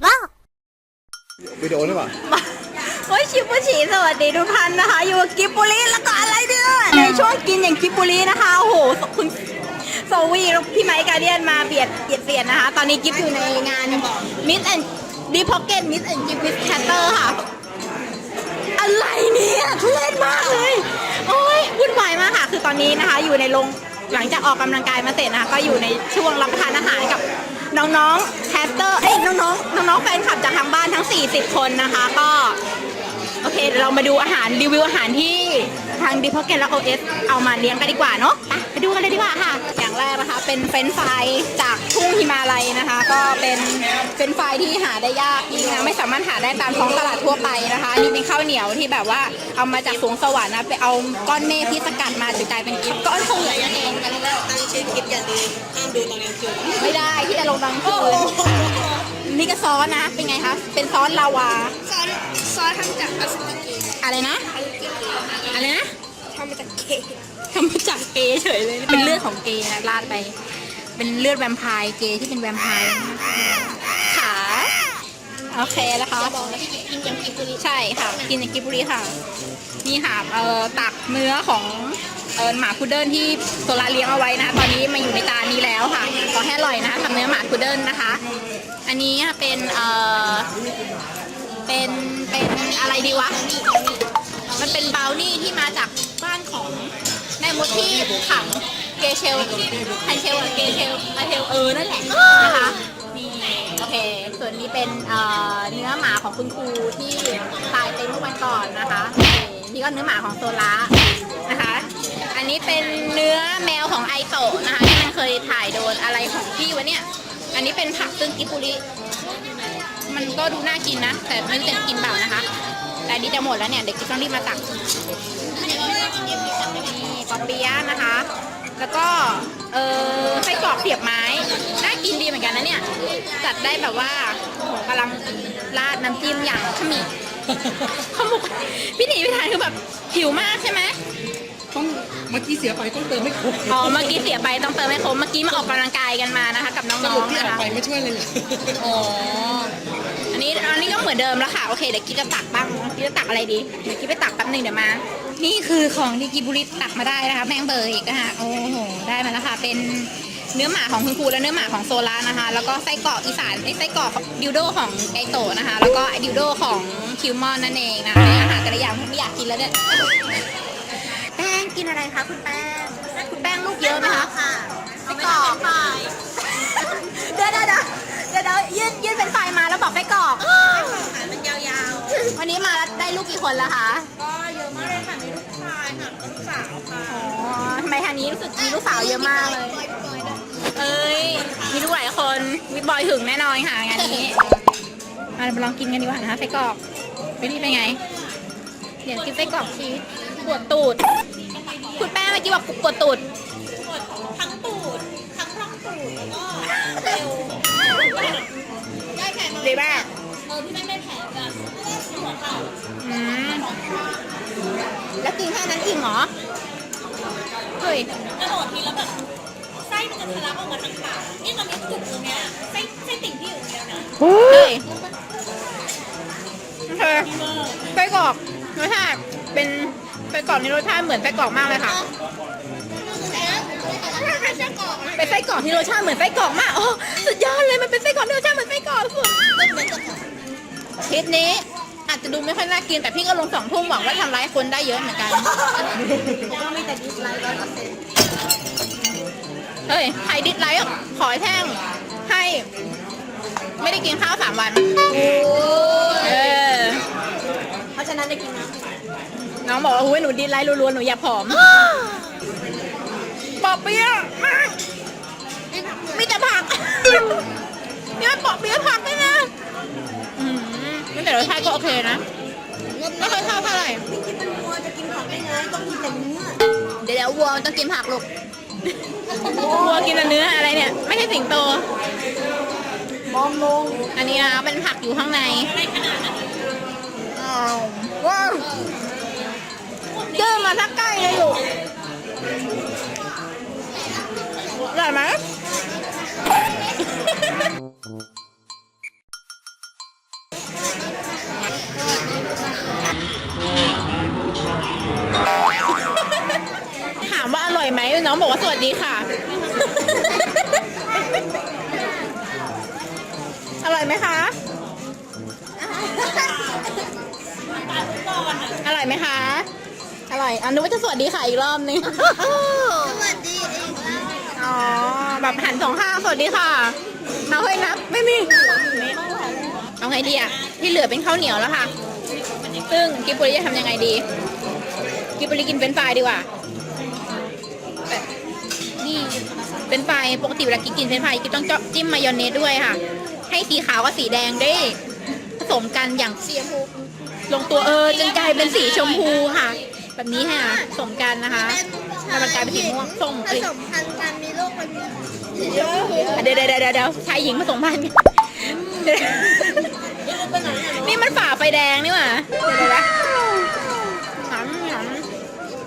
เปล่าวิดีโอหรือเปล่าเฮ้ยชิบุชิสวัสดีทุกท่านนะคะ อยู่กับกิบบุรีแล้วก็อะไรเนี่ยในช่วงกินอย่างกิบบุรีนะคะโอ้โหคุณโซวีแล้วพี่ไมค์การเดียนมาเบียดเบียดเสียดนะคะ ตอนนี้กิฟอยู่ในงานมิสแอนดีพ็อกเก็ตมิสแอนกิฟมิสแคตเตอร์ค่ะ อะไรเนี่ยทุเรศมากเลย โอ้ยวุ่นวายมากค่ะ คือตอนนี้นะคะ อยู่ในโรงหลังจากออกกำลังกายมาเสร็จนะคะ ก็อยู่ในช่วงรับประทานอาหารกับน้องๆ น้องๆน้องๆแฟนคลับจากทางบ้านทั้ง 40 คนนะคะ ก็โอเคเดี๋ยวเรามาดูอาหารรีวิวอาหารที่ทางดีพ็อกเก็ตและโอเอสเอามาเลี้ยงกันดีกว่าเนาะไปไปดูกันเลยดีกว่าค่ะ อย่างแรกนะคะ เป็นเฟรนช์ฟรายจากทุ่งฮิมาลัยนะคะ ก็เป็นเฟรนช์ฟรายที่หาได้ยากจริงนะไม่สามารถหาได้ตามท้องตลาดทั่วไปนะคะอันนี่เป็นข้าวเหนียวที่แบบว่าเอามาจากสวงสวรรค์นะไปเอาก้อนเมฆที่สกัดมาจนกลายเป็นก้อนข้าวเหนียวนั่นเอง ตั้งชื่อคลิปอย่าลืมห้ามดูตอนกลางคืนไม่ได้ที่จะลงกลางคืน นี่ก็ซอสนะ เป็นไงคะ เป็นซอสลาวา ซอสซอสทำจากพลาสติกเกย์อะไรนะอะไรนะทำมาจากเกย์ทำมาจากเกย์เฉยเลย เป็นเลือดของเกย์นะราดไป เป็นเลือดแวมไพร์เกย์ที่เป็นแวมไพร์ขาโอเคแล้วคะบอกนะพี่กินยังกินกุลีใช่ค่ะ กินในกิบบุรีค่ะ นี่ค่ะเอ่อตักเนื้อของเอ่อหมาพุดเดิ้ลที่โซลาเลี้ยงเอาไว้นะคะตอนนี้มาอยู่ในจานนี้แล้วค่ะ ขอให้อร่อยนะคะทำเนื้อหมาพุดเดิ้ลนะคะ อันนี้เป็นเอ่อเป็นเป็นอะไรดีวะ มันเป็นบราวนี่ที่มาจากบ้านของแม่มดที่ขังเกเชลไฮเชลเกเชลไฮเชลเออนั่นแหละนะคะนี่โอเค ส่วนนี้เป็นเอ่อเนื้อหมาของคุณครูที่ตายไปเมื่อวันก่อนนะคะโอเคนี่ก็เนื้อหมาของโซล่านะคะ อันนี้เป็นเนื้อแมวของไอโตะนะคะที่มันเคยถ่ายโดนอะไรของพี่วะเนี่ย อันนี้เป็นผักซึ่งกิปุริ มันก็ดูน่ากินนะ แต่ไม่รู้จะกินเปล่านะคะ แต่อันนี้จะหมดแล้วเนี่ย เด็กกิฟต้องรีบมาตักนี่ปอเปี๊ยะนะคะ แล้วก็ เออไส้กรอกเสียบไม้ น่ากินดีเหมือนกันนะเนี่ย จัดได้แบบว่าโอ้โหกำลังราดน้ำจิ้มอย่างขมิขมุกพี่หนีพี่ทานคือแบบหิวมากใช่ไหมต้องเมื่อกี้เสียไปต้องเติมไม่ครบอ๋อเมื่อกี้เสียไปต้องเติมให้ครบเมื่อกี้มาออกกำลังกายกันมานะคะ กับน้สอรุปงๆที่นะเอาคะไปไม่ช่วยเลยเหรออ๋ออันนี้อันนี้ก็เหมือนเดิมแล้วค่ะโอเคเดี๋ยวกิ๊บจะตักบ้างกิ๊บจะตักอะไรดีเดี๋ยวกิ๊บไปตักแป๊บหนึงเดี๋ยวมา นี่คือของที่กิ๊บบุริตักมาได้นะคะแมงเบอร์อีกนะคะโอ้โหได้มาแล้วค่ะเป็นเนื้อหมาของคุณครูและเนื้อหมาของโซล่านะคะ แล้วก็ไส้กรอกอีสานไอ้ไส้กรอกดิวโดของไอโตะนะคะ แล้วก็ไอดิวโดของคิวมอนนั่นเองนะคะอาหารแต่ละอย่างผมไม่อยากกินแล้วเนี่ยแป้ง กินอะไรคะคุณแป้ง คุณแป้งลูกเยอะไหมคะค่ะไส้กรอกเดี๋ยวเดี๋ยวเดี๋ยวเดี๋ยวเดี๋ยวยื่นยื่นเป็นไฟมาแล้วบอกไส้กรอกหางมันยาววันนี้มาแล้วได้ลูกกี่คนแล้วคะๆก็เยอะมากเลยค่ะ มีลูกชายค่ะลูกสาวค่ะ อ๋อทำไมทางนี้รู้สึกมีลูกสาวเยอะมากเลย เอ้ย มีลูกหลายคนวิบอยถึงแน่นอนค่ะงานนี้มาลองกินกันดีกว่านะคะไส้กรอกเป็นนี่เป็นไง เดี๋ยวกินไส้กรอกชีสปวดตูดคุณแป้งเมื่อ กี้บอกปวดตูดทั้งตูดทั้งร่องตูดแล้วก็เอวได้แผลมาดีมากเออพี่แม่ได้แผลแบบหัวเข่าอืมแล้วกินแค่นั้นอิ่มเหรอเฮ้ยกระโดดทีแล้วแบบไส้มันจะทะลักออกมาทางปากนี่ตอนนี้จุกตรงเนี้ยไส้ไส้ติ่งที่อยู่ตรงเนี้ยนะเฮ้ยโอเคไส้กรอกรสชาติเป็น ไส้กรอกนี่รสชาติเหมือนไส้กรอกมากเลยค่ะ เป็นไส้กรอกที่รสชาติเหมือนไส้กรอกมากโอ้สุดยอดเลยมันเป็นไส้กรอกที่รสชาติเหมือนไส้กรอกสุดคลิปนี้อาจจะดูไม่ค่อยน่ากินแต่พี่ก็ลงสองทุ่มหวังว่าทำร้ายคนได้เยอะเหมือนกัน ก็มีแต่ดิสไลค์ร้อยเปอร์เซ็นต์เฮ้ยใครดิสไลค์ขอแท่งให้ ไม่ได้กินข้าวสามวัน เออ เพราะฉะนั้นได้กินน้ น้องบอกว่าอุ้ยหนูดิสไลค์รัวๆหนูอยากผอมปอบเปี้ยะมากมีแต่ผัก นี่มันปอบเปี้ยะผักด้วยนะอืมแต่รสชาติก็โอเคนะไม่ค่อยชอบเท่าไหร่ำกินเป็นวัวจะกินผักได้ไงต้องกินแต่เนื้อเดี๋ยวเดี๋ยววัวมันต้องกินผักลูกวัวกินแต่เนื้ออะไรเนี่ย ไม่ใช่สิงโตมองลงอันนี้นะเป็นผักอยู่ข้างในอ้าวว้าว ทักงใกล้เลยอยู่อร่อยไหมถามว่าอร่อยไหมน้องบอกว่าสวัสดีค่ะ อร่อยไหมคะ อร่อยไหมคะ อร่อยอันนู้นว่าจะสวัสดีค่ะอีกรอบนึง สวัสดีอีกแล้วอ๋อ แบบหันสองข้างสวัสดีค่ะเอาเฮ้นับไม่มี เอาไงดีอะ ที่เหลือเป็นข้าวเหนียวแล้วค่ะ ซึ่งกิบบุรีจะทำยังไงดี กิบบุรีกินเป็นไฟรายดีกว่าแต่นี่เป็นไฟรายปกติเวลากินกินเป็นไฟรายกิบต้องจิ้มมายองเนสด้วยค่ะ ให้สีขาวกับสีแดงได้ผสมกันอย่าง สียมูลงตัวเออจนกลายเป็นสีชมพูค่ะ แบบนี้ค่ะผสมกันนะคะแล้วมันกลายเป็นสีม่วงส้มผสมพันธุ์กันมีโรคมันสีชมพูอะเดี๋ยวเดี๋ยวเดี๋ยวเดี๋ยวชายหญิงผสมพันธุ์กันเดี๋ยวนี่มันฝ่าไฟแดงนี่หว่าเดี๋ยวเดี๋ยวนะหอมหอม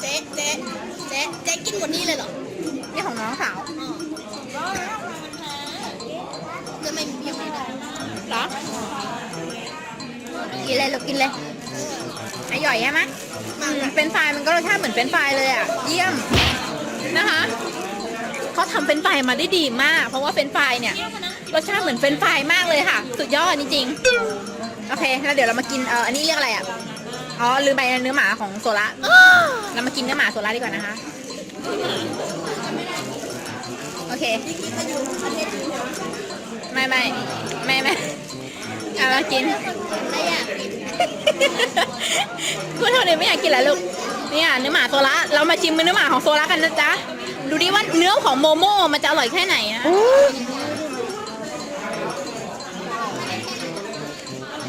เจ๊เจ๊เจ๊เจ๊กินหมดนี่เลยเหรอนี่ของน้องสาวจะไม่มีอยู่ในนั้นเหรอ กินเลยลูกกินเลยอร่อยใช่ไหมอืมเป็นไฟรายมันก็รสชาติเหมือนเป็นไฟรายเลยอะ เยี่ยมนะคะเขาทำเป็นไฟรายมาได้ดีมาก เพราะว่าเป็นไฟรายเนี่ยรสชาติเหมือนเป็นไฟรายมากเลยค่ะ สุดยอดจริงๆโอเคแล้วเดี๋ยวเรามากินเอออันนี้เรียกอะไรอะอ๋อลืมไปเนื้อหมาของโซล่าเรามากินเนื้อหมาโซล่าดีกว่านะคะโอเคไม่ไม่ไม่ไม่ เอามากิน ไม่อยากกินคุณเท่านี้ไม่อยากกินแล้วลูก เนี่ยเนื้อหมาโซล่าเรามาชิมเนื้อหมาของโซล่ากันนะจ๊ะ ดูดิว่าเนื้อของโมโม่มันจะอร่อยแค่ไหนนะ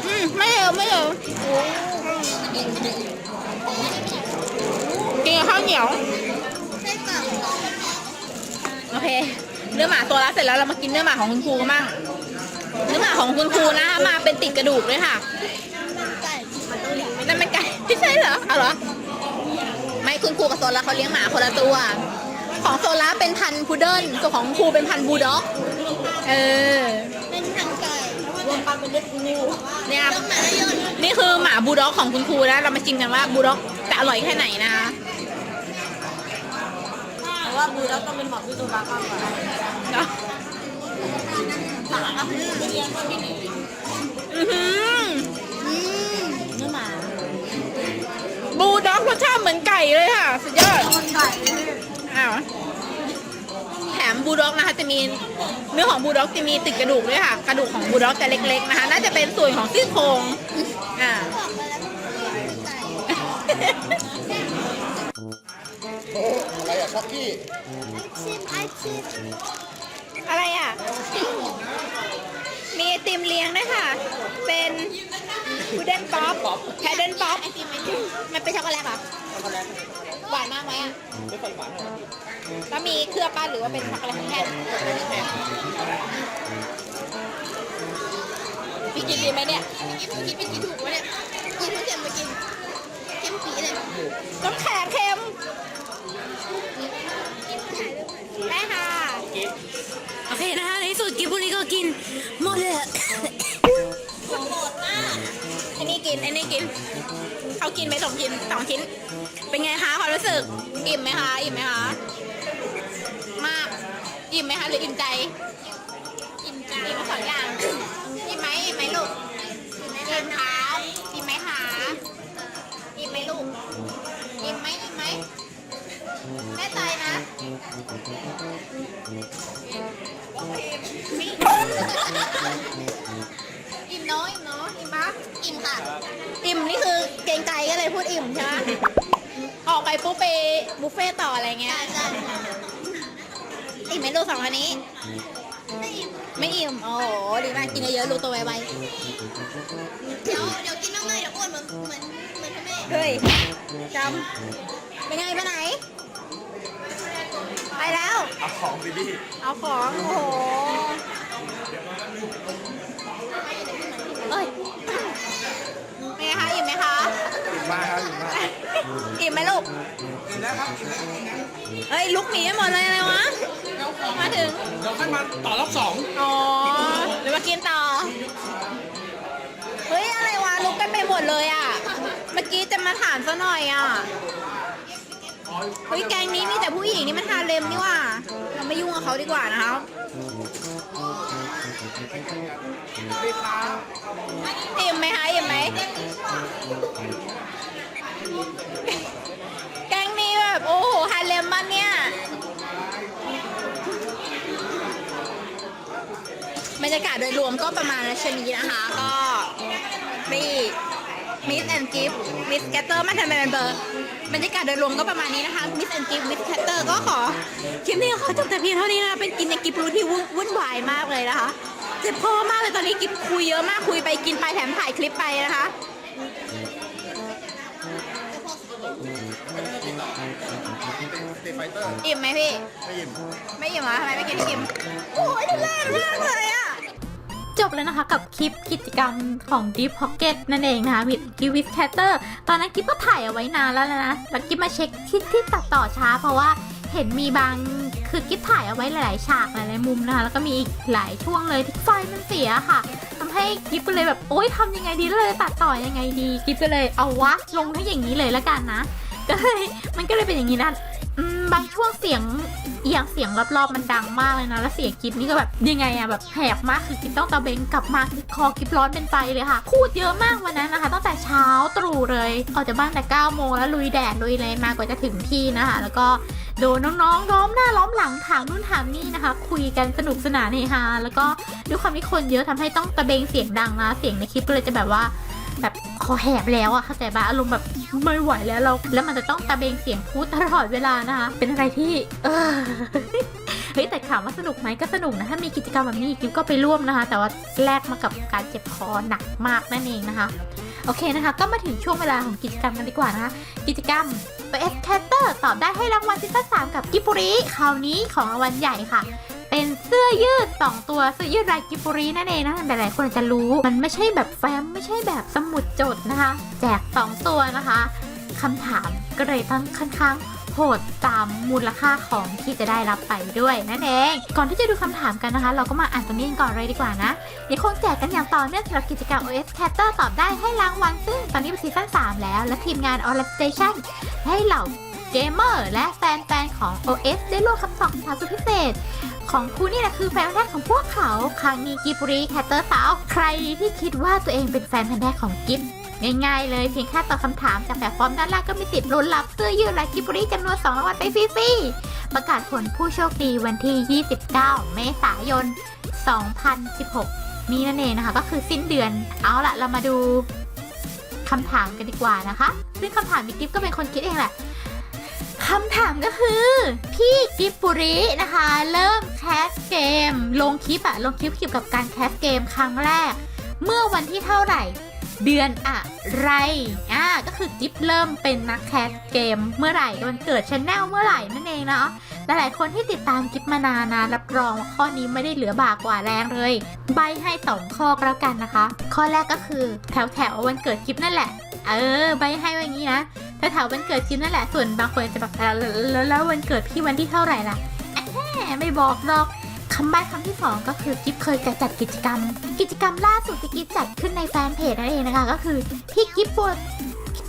อืมไม่เลวไม่เลวกินกับข้าวเหนียวโอเค เนื้อหมาตัวละเสร็จแล้วเรามากินเนื้อหมาของคุณครูกันบ้าง เนื้อหมาของคุณครูนะคะมาเป็นติดกระดูกเลยค่ะไก่มันต้องเลี้ยงนั่นเป็นไก่ไม่ใช่เหรอเอาเหรอ ไม่คุณครูกับโซล่าเขาเลี้ยงหมาคนละตัว ของโซล่าเป็นพันธุ์พุดเดิ้ลส่วนของครูเป็นพันธุ์บูลด็อก เออ เป็นทางไก่รวมกันเป็นเลือดงูเนี่ยต้องมาได้ยนนี่คือหมาบูลด็อกของคุณครูนะเรามาชิมกันว่าบูลด็อกจะอร่อยแค่ไหนนะคะแต่ว่าบูแล้วต้องเป็นหมอที่ตัวบ้าก่อน อเลี้ยงคนที่อื้อหืออืมเนื้อหมาบูลด็อกรสชาติเหมือนไก่เลยค่ะ สุดยอดไก่อ้าวแถมบูลด็อกนะคะจะมีเนื้อของบูลด็อกจะมีติดกระดูกด้วยค่ะ กระดูกของบูลด็อกจะเล็กๆนะคะ น่าจะเป็นส่วนของซี่โครงอ่าบอกไปแล้วไก่อะไรอะช็อกกี้ชิมไอชิมอะไรอะมีไอ ติมเลี้ยงด้วยค่ะเป็นพุดเดิ้ลป๊อปแพดเดิลป๊อปไอติมไอติมมันเป็นช็อกโกแลตเหรอหวานมากไหมอะแล้วมีเคลือบป้าหรือว่าเป็นช็อกโกแลตแห้งพี่กินดีไหมเนี่ยกินกินไปกินถูกวะเนี่ยกินทุกอย่างมากิน เค็มปีเลยน้ำแข็งเค็ม ที่สุดกินบุรีก็กินหมดเลยอะอันนี้กินอันนี้กิน เขากินไปสองชิ้นสองชิ้น เป็นไงคะความรู้สึก อิ่มไหมคะ อิ่มไหมคะ มาก อิ่มไหมคะหรืออิ่มใจ อิ่มใจอิ่มสองอย่าง อิ่มไหมอิ่มไหมลูก อิ่มไหมคะอิ่มไหมคะ อิ่มไหมลูก อิ่มไหมอิ่มไหมแน่ใจนะ อิ่มเนาะอิ่มเนาะอิ่มปะอิ่มค่ะ อิ่มนี่คือเกรงใจก็เลยพูดอิ่มใช่ไหมออกไปปุ๊บไปบุฟเฟ่ต์ต่ออะไรเงี้ย ใช่ใช่อิ่มไหมลูกสองอันนี้ ไม่อิ่มไม่อิ่ม โอ้โห ดีมาก กินเยอะๆลูกตัวไวเดี๋ยวเดี๋ยวกินน้ำเลยเดี๋ยวอ้วนเหมือนเหมือนเหมือนพ่อแม่ๆเฮ้ยจำเป็นไงไปไหน ไปแล้ว เอาของสิพี่เอาของ โอ้โห มมากครับอิ่มมากอิ่มไหมลูก อิ่มแล้วครับอิ่มแล้วเฮ้ยลุกหนีหมดเลยอะไรวะ มาถึง เดี๋ยวค่อยมาต่อรอบสองอ๋อหรือมากินต่อ เฮ้ยอะไรวะลุกกันไปหมดเลยอะ เมื่อกี้จะมาถามซะหน่อยอะอ๋อเฮ้ยแกงนี้มีแต่ผู้หญิงนี่มันฮาเลมนี่หว่า เราไม่ยุ่งกับเขาดีกว่านะครับ ดีครับอิ่มไหมคะอิ่มไหมแกงนี้แบบ โอ้โหฮาเลมมากเนี่ย บรรยากาศโดยรวมก็ประมาณนี้นะคะ ก็มีมิสแอนกิฟมิสแคตเตอร์มาทำเป็นเบอร์บรรยากาศโดยรวมก็ประมาณนี้นะคะมิสแอนกิฟมิสแคตเตอร์ก็ขอคลิปนี้ขอจบแต่เพียงเท่านี้นะคะเป็นกินในกิฟรู้ที่วุ่นวายมากเลยนะคะ เจ็บคอมากเลยตอนนี้กิฟคุยเยอะมากคุยไปกินไปแถมถ่ายคลิปไปนะคะสตีไฟเตอร์อิ่มไหมพี่ ไม่ยินไม่อิ่มเหรอทำไมไม่กินให้อิ่มโอ้ยทุเรศมากเลยอะ จบแล้วนะคะกับคลิปกิจกรรมของ Deep Pocket นั่นเองนะคะวิดกิวิสแคตเตอร์ตอนนั้นกิ๊บก็ถ่ายเอาไว้นานแล้วนะแล้วกิ๊บมาเช็คที่ที่ตัดต่อช้าเพราะว่า เห็นมีบางคือกิ๊บถ่ายเอาไว้หลายๆฉากหลายๆมุมนะคะ แล้วก็มีอีกหลายช่วงเลยที่ไฟมันเสียค่ะทำให้กิ๊บก็เลยแบบโอ๊ยทำยังไงดีเลยตัดต่อยังไงดีกิ๊บก็เลยเอาวะลงให้อย่างนี้เลยละกันนะก็เลยมันก็เลยเป็นอย่างนี้นะบางช่วงเสียงเอียงเสียงรอบๆมันดังมากเลยนะ แล้วเสียงกิ๊ฟนี่ก็แบบยังไงอะแบบแหบมากคือกิ๊ฟต้องตะเบงกลับมาคือคอกิ๊ฟร้อนเป็นไฟเลยค่ะ พูดเยอะมากวันนั้นนะคะ ตั้งแต่เช้าตรู่เลย ออกจากบ้านแต่9โมงแล้วลุยแดดลุยอะไรมากว่าจะถึงที่นะคะ แล้วก็ โดนน้องๆล้อมหน้าล้อมหลังถามนู่นถามนี่นะคะ คุยกันสนุกสนานเฮฮาแล้วก็ด้วยความที่คนเยอะทำให้ต้องตะเบงเสียงดังนะเสียงในคลิปก็เลยจะแบบว่าแบบคอแหบแล้วอะเข้าใจปะอารมณ์แบบไม่ไหวแล้วเรา แล้วมันจะต้องตะเบงเสียงพูดตลอดเวลานะคะ เป็นอะไรที่เออเฮ้ยแต่ถามว่าสนุกไหมก็สนุกนะถ้ามีกิจกรรมแบบนี้กิ๊ก็ไปร่วมนะคะ แต่ว่าแลกมากับการเจ็บคอหนักมากนั่นเองนะคะ โอเคนะคะ ก็มาถึงช่วงเวลาของกิจกรรมกันดีกว่านะคะ กิจกรรมเอสแคตเตอร์ตอบได้ให้รางวัลซีซั่น3กับกิบบุรีคราวนี้ของรางวัลใหญ่ค่ะ เป็นเสื้อยืด 2 ตัวเสื้อยืดลายกิบบุรีนั่นเองนะหลายๆคนอาจจะรู้ มันไม่ใช่แบบแฟ้มไม่ใช่แบบสมุดจดนะคะ แจก 2 ตัวนะคะคำถามก็เลยต้องค่อนข้าง หดตามมูลค่าของที่จะได้รับไปด้วยนั่นเอง ก่อนที่จะดูคำถามกันนะคะ เราก็มาอ่านตัวนี้กันก่อนเลยดีกว่านะยังคงแจกกันอย่างต่อเนื่องสำหรับกิจกรรม OS Catter ตอบได้ให้รางวัลซึ่งตอนนี้เป็นซีซั่น3แล้ว และทีมงาน o l a Station ให้เหล่าเกมเมอร์และแฟนๆของ OS ได้ร่วมคำตอบคำถามสุดพิเศษของคุณนี่แหละคือแฟนแท้ของพวกเขาครั้งนี้กิบรีแคตเตอร์สาว ใครที่คิดว่าตัวเองเป็นแฟนพันธุ์แท้ของกิฟ ง่ายๆเลยเพียงแค่ตอบคำถามจากแบบฟอร์มด้านล่างก็มีสิทธิ์ลุ้นรับเสื้อยืดลายกิบรีจำนวน2รางวัลไปฟรีๆประกาศผลผู้โชคดีวันที่ 29 เมษายน 2016นี้นั่นเองนะคะ ก็คือสิ้นเดือน เอาละเรามาดูคำถามกันดีกว่านะคะ ซึ่งคำถามมีกิฟก็เป็นคนคิดเองแหละคำถามก็คือ พี่กิฟบุรินะคะ เริ่มแคสเกม ลงคลิปอะลงคลิปเกี่ยวกับการแคสเกมครั้งแรก เมื่อวันที่เท่าไหร่ เดือนอะไรอ่าก็คือกิฟเริ่มเป็นนักแคสเกมเมื่อไหร่วันเกิดชแนลเมื่อไหร่นั่นเองเนาะหลายๆคนที่ติดตามกิฟมานานนะรับรองว่าข้อนี้ไม่ได้เหลือบากกว่าแรงเลย ใบให้สองข้อก็แล้วกันนะคะ ข้อแรกก็คือแถวแถววันเกิดกิฟนั่นแหละ เออ ใบให้ว่างี้นะแถวๆวันเกิดกิฟนั่นแหละส่วนบางคนจะแบบแล้วแล้วแล้ววันเกิดพี่วันที่เท่าไหร่ล่ะแหมไม่บอกหรอก คำใบ้คำที่สองก็คือกิฟเคยจะจัดกิจกรรม กิจกรรมล่าสุดที่กิฟจัดขึ้นในแฟนเพจนั่นเองนะคะ ก็คือพี่กิฟปวด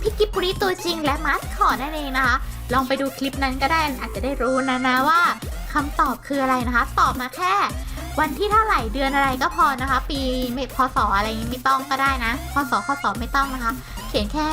พี่กิฟปุริตัวจริงและมาสคอตนั่นเองนะคะ ลองไปดูคลิปนั้นก็ได้อาจจะได้รู้นะนะว่าคำตอบคืออะไรนะคะ ตอบมาแค่ วันที่เท่าไหร่เดือนอะไรก็พอนะคะ ปีไม่พศอะไรอย่างงี้ไม่ต้องก็ได้นะพศพศไม่ต้องนะคะ เขียนแค่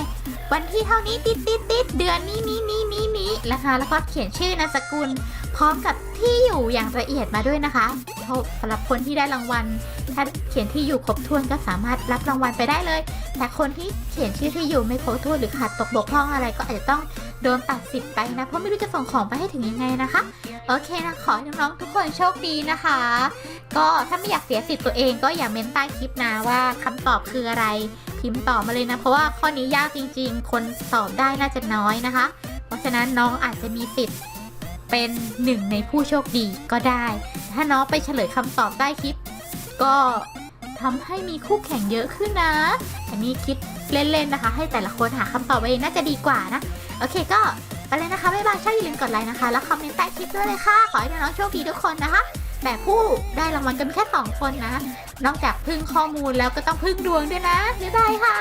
วันที่เท่านี้ติดติดติดเดือนนี้นี้นี้นี้นี้นะคะ แล้วก็เขียนชื่อนามสกุล พร้อมกับที่อยู่อย่างละเอียดมาด้วยนะคะเพราสำหรับคนที่ได้รางวัล ถ้าเขียนที่อยู่ครบถ้วนก็สามารถรับรางวัลไปได้เลย แต่คนที่เขียนชื่อที่อยู่ไม่ครบถ้วนหรือขาดตกบกพร่องอะไรก็อาจจะต้องโดนตัดสิทธิ์ไปนะ เพราะไม่รู้จะส่งของไปให้ถึงยังไงนะคะ โอเคนะ ขอให้น้องๆทุกคนโชคดีนะคะ ก็ถ้าไม่อยากเสียสิทธิ์ตัวเองก็อย่าเม้นใต้คลิปนะว่าคำตอบคืออะไร พิมพ์ตอบมาเลยนะ เพราะว่าข้อนี้ยากจริง ๆ คนตอบได้น่าจะน้อยนะคะ เพราะฉะนั้นน้องอาจจะมีสิทธิ์ เป็นหนึ่งในผู้โชคดีก็ได้ ถ้าน้องไปเฉลยคำตอบใต้คลิป ก็ทำให้มีคู่แข่งเยอะขึ้นนะ อันนี้คิดเล่นๆนะคะ ให้แต่ละคนหาคำตอบเองน่าจะดีกว่านะ โอเคก็ไปเลยนะคะบ๊ายบายชอบอย่าลืมกดไลค์นะคะ แล้วคอมเมนต์ใต้คลิปด้วยเลยค่ะ ขอให้น้องๆโชคดีทุกคนนะคะ แต่ผู้ได้รางวัลกันแค่2คนนะ นอกจากพึ่งข้อมูลแล้วก็ต้องพึ่งดวงด้วยนะบ๊ายบายค่ะ